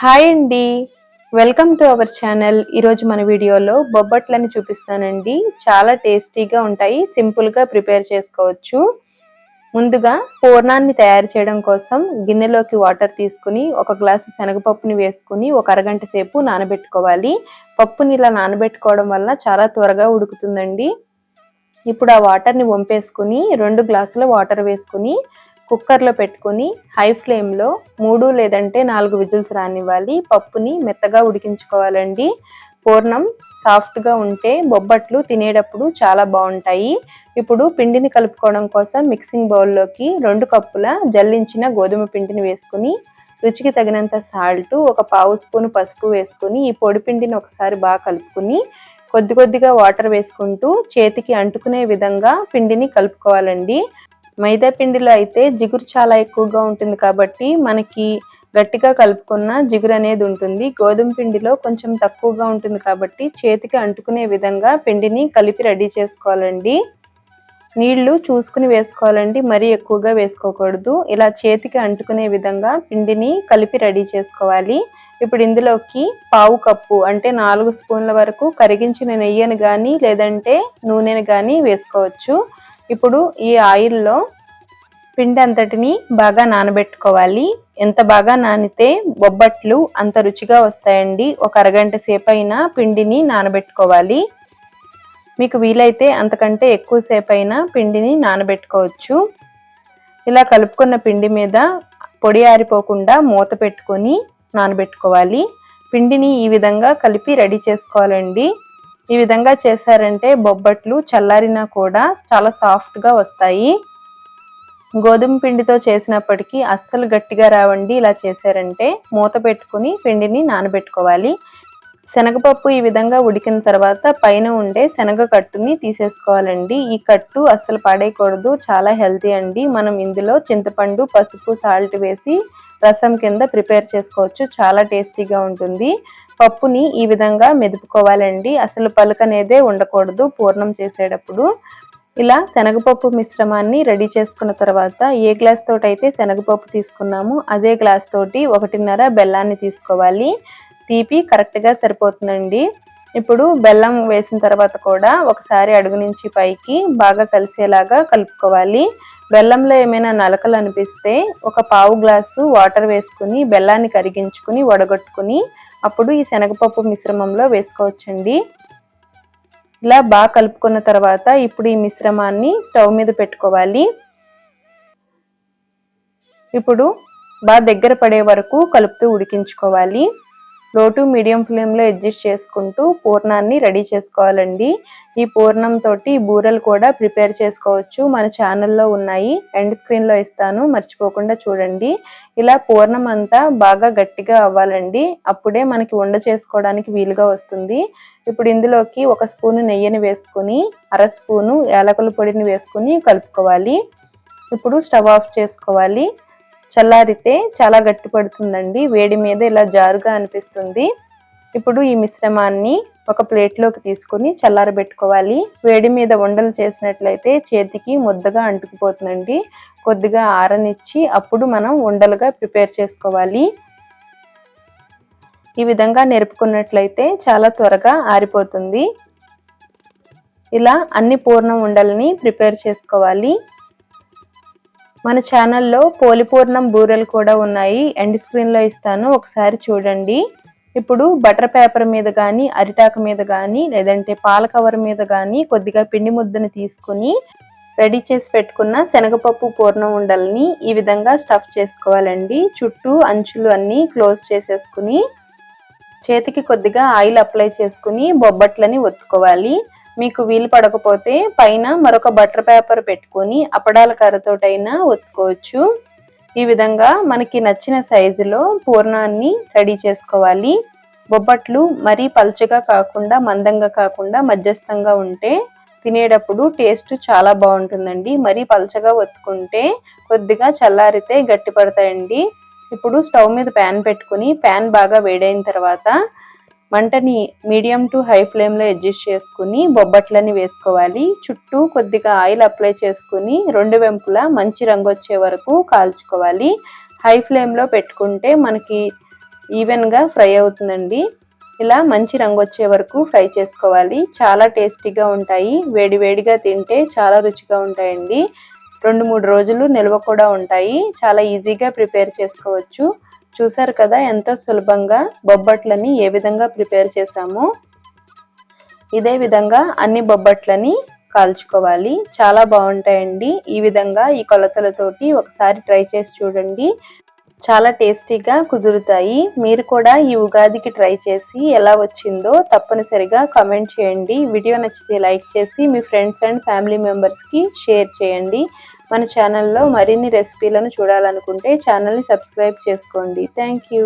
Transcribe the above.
Hi అండి. Welcome to our channel. ఈరోజు మన వీడియోలో బొబ్బట్లని చూపిస్తానండి. చాలా టేస్టీగా ఉంటాయి. సింపుల్గా ప్రిపేర్ చేసుకోవచ్చు. ముందుగా పూర్ణాన్ని తయారు చేయడం కోసం గిన్నెలోకి వాటర్ తీసుకుని ఒక గ్లాసు శనగపప్పుని వేసుకుని ఒక అరగంట సేపు నానబెట్టుకోవాలి. పప్పుని ఇలా నానబెట్టుకోవడం వల్ల చాలా త్వరగా ఉడుకుతుందండి. ఇప్పుడు ఆ వాటర్ని వంపేసుకుని రెండు గ్లాసుల వాటర్ వేసుకుని కుక్కర్లో పెట్టుకుని హై ఫ్లేమ్లో మూడు లేదంటే నాలుగు విజిల్స్ రానివ్వాలి. పప్పుని మెత్తగా ఉడికించుకోవాలండి. పూర్ణం సాఫ్ట్గా ఉంటే బొబ్బట్లు తినేటప్పుడు చాలా బాగుంటాయి. ఇప్పుడు పిండిని కలుపుకోవడం కోసం మిక్సింగ్ బౌల్లోకి రెండు కప్పుల జల్లించిన గోధుమ పిండిని వేసుకుని రుచికి తగినంత సాల్ట్ ఒక పావు స్పూన్ పసుపు వేసుకుని ఈ పొడి పిండిని ఒకసారి బాగా కలుపుకుని కొద్ది కొద్దిగా వాటర్ వేసుకుంటూ చేతికి అంటుకునే విధంగా పిండిని కలుపుకోవాలండి. మైదా పిండిలో అయితే జిగురు చాలా ఎక్కువగా ఉంటుంది కాబట్టి మనకి గట్టిగా కలుపుకున్న జిగురు అనేది ఉంటుంది. గోధుమ పిండిలో కొంచెం తక్కువగా ఉంటుంది కాబట్టి చేతికి అంటుకునే విధంగా పిండిని కలిపి రెడీ చేసుకోవాలండి. నీళ్ళు చూసుకుని వేసుకోవాలండి. మరీ ఎక్కువగా వేసుకోకూడదు. ఇలా చేతికి అంటుకునే విధంగా పిండిని కలిపి రెడీ చేసుకోవాలి. ఇప్పుడు ఇందులోకి పావు కప్పు అంటే నాలుగు స్పూన్ల వరకు కరిగించిన నెయ్యిని కానీ లేదంటే నూనెని కానీ వేసుకోవచ్చు. ఇప్పుడు ఈ ఆయిల్లో పిండి అంతటిని బాగా నానబెట్టుకోవాలి. ఎంత బాగా నానితే బొబ్బట్లు అంత రుచిగా వస్తాయండి. ఒక అరగంట సేపు అయినా పిండిని నానబెట్టుకోవాలి. మీకు వీలైతే అంతకంటే ఎక్కువ సేపు అయినా పిండిని నానబెట్టుకోవచ్చు. ఇలా కలుపుకున్న పిండి మీద పొడి ఆరిపోకుండా మూత పెట్టుకొని నానబెట్టుకోవాలి. పిండిని ఈ విధంగా కలిపి రెడీ చేసుకోవాలండి. ఈ విధంగా చేశారంటే బొబ్బట్లు చల్లారినా కూడా చాలా సాఫ్ట్గా వస్తాయి. గోధుమ పిండితో చేసినప్పటికీ అస్సలు గట్టిగా రావండి. ఇలా చేశారంటే మూత పెట్టుకుని పిండిని నానబెట్టుకోవాలి. శనగపప్పు ఈ విధంగా ఉడికిన తర్వాత పైన ఉండే శనగ కట్టుని తీసేసుకోవాలండి. ఈ కట్టు అస్సలు పడేయకూడదు చాలా హెల్తీ అండి. మనం ఇందులో చింతపండు పసుపు సాల్ట్ వేసి రసం కింద ప్రిపేర్ చేసుకోవచ్చు. చాలా టేస్టీగా ఉంటుంది. పప్పుని ఈ విధంగా మెదుపుకోవాలండి. అసలు పలుకనేదే ఉండకూడదు పూర్ణం చేసేటప్పుడు. ఇలా శనగపప్పు మిశ్రమాన్ని రెడీ చేసుకున్న తర్వాత ఏ గ్లాస్ తోటి అయితే శనగపప్పు తీసుకున్నామో అదే గ్లాస్ తోటి ఒకటిన్నర బెల్లాన్ని తీసుకోవాలి. తీపి కరెక్ట్గా సరిపోతుందండి. ఇప్పుడు బెల్లం వేసిన తర్వాత కూడా ఒకసారి అడుగు నుంచి పైకి బాగా కలిసేలాగా కలుపుకోవాలి. బెల్లంలో ఏమైనా నలకలు అనిపిస్తే ఒక పావు గ్లాసు వాటర్ వేసుకుని బెల్లాన్ని కరిగించుకుని వడగొట్టుకుని అప్పుడు ఈ శనగపప్పు మిశ్రమంలో వేసుకోవచ్చండి. ఇలా బాగా కలుపుకున్న తర్వాత ఇప్పుడు ఈ మిశ్రమాన్ని స్టవ్ మీద పెట్టుకోవాలి. ఇప్పుడు బాగా దగ్గర పడే వరకు కలుపుతూ ఉడికించుకోవాలి. లో టు మీడియం ఫ్లేమ్లో అడ్జస్ట్ చేసుకుంటూ పూర్ణాన్ని రెడీ చేసుకోవాలండి. ఈ పూర్ణం తోటి బూరెలు కూడా ప్రిపేర్ చేసుకోవచ్చు. మన ఛానల్లో ఉన్నాయి. ఎండ్ స్క్రీన్లో ఇస్తాను. మర్చిపోకుండా చూడండి. ఇలా పూర్ణం అంతా బాగా గట్టిగా అవ్వాలండి. అప్పుడే మనకి ఉండ చేసుకోవడానికి వీలుగా వస్తుంది. ఇప్పుడు ఇందులోకి ఒక స్పూను నెయ్యిని వేసుకుని అర స్పూను యాలకుల పొడిని వేసుకుని కలుపుకోవాలి. ఇప్పుడు స్టవ్ ఆఫ్ చేసుకోవాలి. చల్లారితే చాలా గట్టి పడుతుందండి వేడి మీద ఇలా జారుగా అనిపిస్తుంది. ఇప్పుడు ఈ మిశ్రమాన్ని ఒక ప్లేట్లోకి తీసుకుని చల్లారబెట్టుకోవాలి. వేడి మీద ఉండలు చేసినట్లయితే చేతికి ముద్దగా అంటుకుపోతుందండి. కొద్దిగా ఆరనిచ్చి అప్పుడు మనం ఉండలుగా ప్రిపేర్ చేసుకోవాలి. ఈ విధంగా నేర్పుకున్నట్లయితే చాలా త్వరగా ఆరిపోతుంది. ఇలా అన్ని పూర్ణం ఉండల్ని ప్రిపేర్ చేసుకోవాలి. మన ఛానల్లో పోలిపూర్ణం బూరెలు కూడా ఉన్నాయి. ఎండ్ స్క్రీన్లో ఇస్తాను. ఒకసారి చూడండి. ఇప్పుడు బటర్ పేపర్ మీద కానీ అరిటాకు మీద కానీ లేదంటే పాల కవర్ మీద కానీ కొద్దిగా పిండి ముద్దను తీసుకుని రెడీ చేసి పెట్టుకున్న శనగపప్పు పూర్ణం ఉండల్ని ఈ విధంగా స్టఫ్ చేసుకోవాలండి. చుట్టూ అంచులు అన్నీ క్లోజ్ చేసేసుకుని చేతికి కొద్దిగా ఆయిల్ అప్లై చేసుకుని బొబ్బట్లని ఒత్తుకోవాలి. మీకు వీలు పడకపోతే పైన మరొక బటర్ పేపర్ పెట్టుకొని అప్పడాల కర్రతోటైనా ఒత్తుకోవచ్చు. ఈ విధంగా మనకి నచ్చిన సైజులో పూర్ణాన్ని రెడీ చేసుకోవాలి. బొబ్బట్లు మరీ పల్చగా కాకుండా మందంగా కాకుండా మధ్యస్థంగా ఉంటే తినేటప్పుడు టేస్ట్ చాలా బాగుంటుందండి. మరీ పల్చగా ఒత్తుకుంటే కొద్దిగా చల్లారితే గట్టి పడతాయండి ఇప్పుడు స్టవ్ మీద ప్యాన్ పెట్టుకుని ప్యాన్ బాగా వేడైన తర్వాత మంటని మీడియం టు హై ఫ్లేమ్లో అడ్జస్ట్ చేసుకుని బొబ్బట్లని వేసుకోవాలి. చుట్టూ కొద్దిగా ఆయిల్ అప్లై చేసుకుని రెండు వెంపులా మంచి రంగు వచ్చే వరకు కాల్చుకోవాలి. హై ఫ్లేమ్లో పెట్టుకుంటే మనకి ఈవెన్గా ఫ్రై అవుతుందండి. ఇలా మంచి రంగు వచ్చే వరకు ఫ్రై చేసుకోవాలి. చాలా టేస్టీగా ఉంటాయి. వేడివేడిగా తింటే చాలా రుచిగా ఉంటాయండి. రెండు మూడు రోజులు నిల్వ కూడా ఉంటాయి. చాలా ఈజీగా ప్రిపేర్ చేసుకోవచ్చు. చూసారు కదా ఎంతో సులభంగా బొబ్బట్లని ఏ విధంగా ప్రిపేర్ చేసామో ఇదే విధంగా అన్ని బొబ్బట్లని కాల్చుకోవాలి. చాలా బాగుంటాయండి. ఈ విధంగా ఈ కొలతలతోటి ఒకసారి ట్రై చేసి చూడండి. చాలా టేస్టీగా కుదురుతాయి. మీరు కూడా ఈ ఉగాదికి ట్రై చేసి ఎలా వచ్చిందో తప్పనిసరిగా కమెంట్ చేయండి. వీడియో నచ్చితే లైక్ చేసి మీ ఫ్రెండ్స్ అండ్ ఫ్యామిలీ మెంబర్స్కి షేర్ చేయండి. మన ఛానల్లో మరిన్ని రెసిపీలను చూడాలనుకుంటే ఛానల్ని సబ్స్క్రైబ్ చేసుకోండి. Thank you